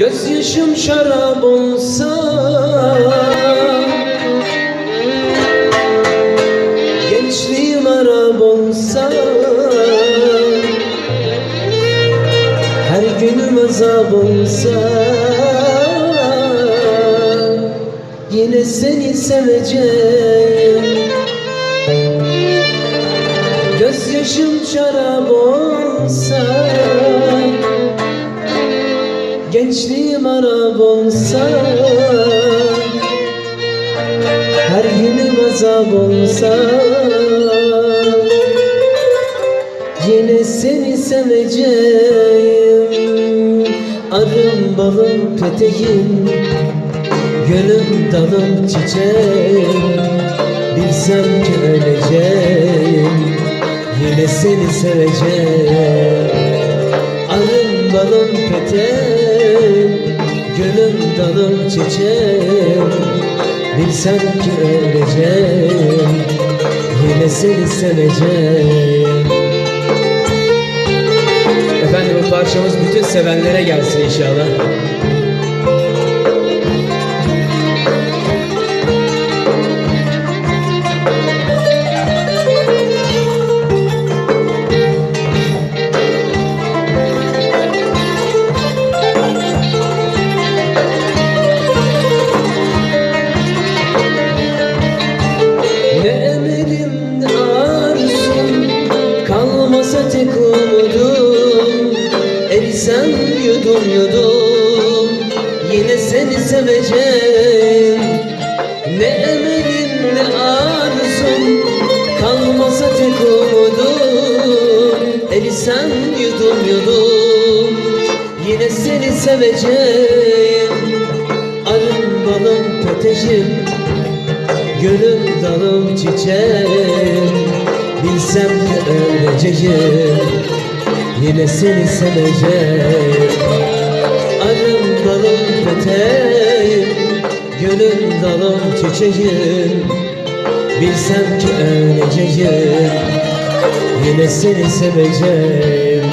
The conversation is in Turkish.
Gözyaşım şarap olsa. Gençliğim harap olsa. Her günüm azap olsa. Yine seni seveceğim. Gözyaşım şarap olsa Gençliğim harap olsa Her günüm azap olsa Yine seni seveceğim. Arım balım peteğim Gönlüm dalım çiçeğim. Bilsem ki öleceğim Yine seni seveceğim. Arım balım peteğim Gönlüm dalım çiçeğim Bilsem ki öleceğim Yine seni seveceğim Efendim bu parçamız bütün sevenlere gelsin inşallah. Kalmasa tek umudum Erisem yudum yudum. Yine seni seveceğim. Ne emelim ne arzum Kalmasa tek umudum. Erisem yudum yudum Yine seni seveceğim. Arım balım peteşim Gönül dalım çiçeğim Bilsem ki öleceğim Yine seni seveceğim. Arım dalım peteğim Gönül dalım çiçeğim. Bilsem ki öleceğim Yine seni seveceğim